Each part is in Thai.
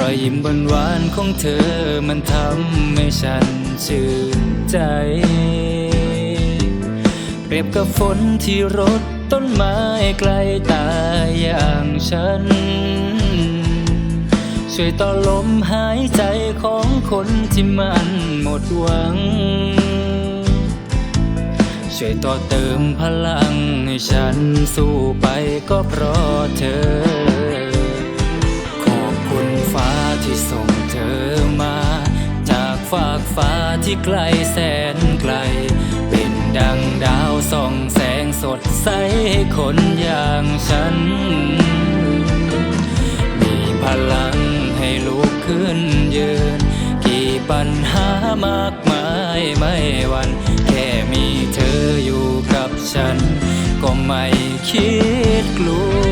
รอยยิ้มบนหวานของเธอมันทำให้ฉันชื่นใจ เปรียบกับฝนที่รดต้นไม้ไกลตาอย่างฉัน ช่วยต่อลมหายใจของคนที่มันหมดหวัง ช่วยต่อเติมพลังให้ฉันสู้ไปก็เพราะเธอ ฟ้าที่ไกลแสนไกล เป็นดังดาวส่องแสงสดใสให้คนอย่างฉัน มีพลังให้ลุกขึ้นยืน กี่ปัญหามากมายไม่วัน แค่มีเธออยู่กับฉัน ก็ไม่คิดกลัว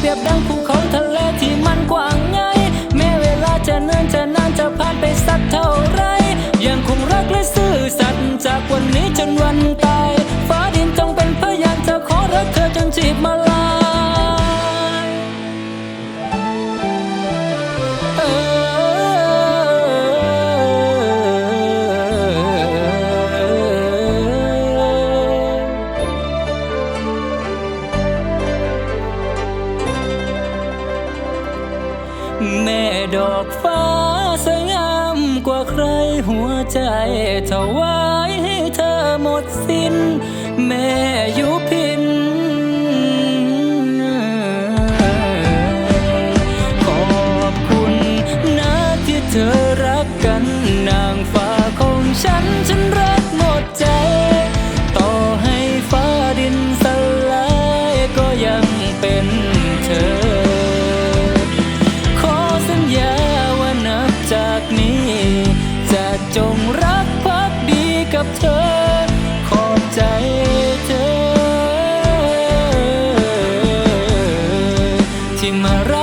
เปรียบดังภูเขาทะเลที่มันกว้างไง แม้เวลาจะเนิ่นจะนานจะผ่านไปสักเท่าไร หัวใจถวายให้เธอหมดสิ้น แม่อยู่เพี всім.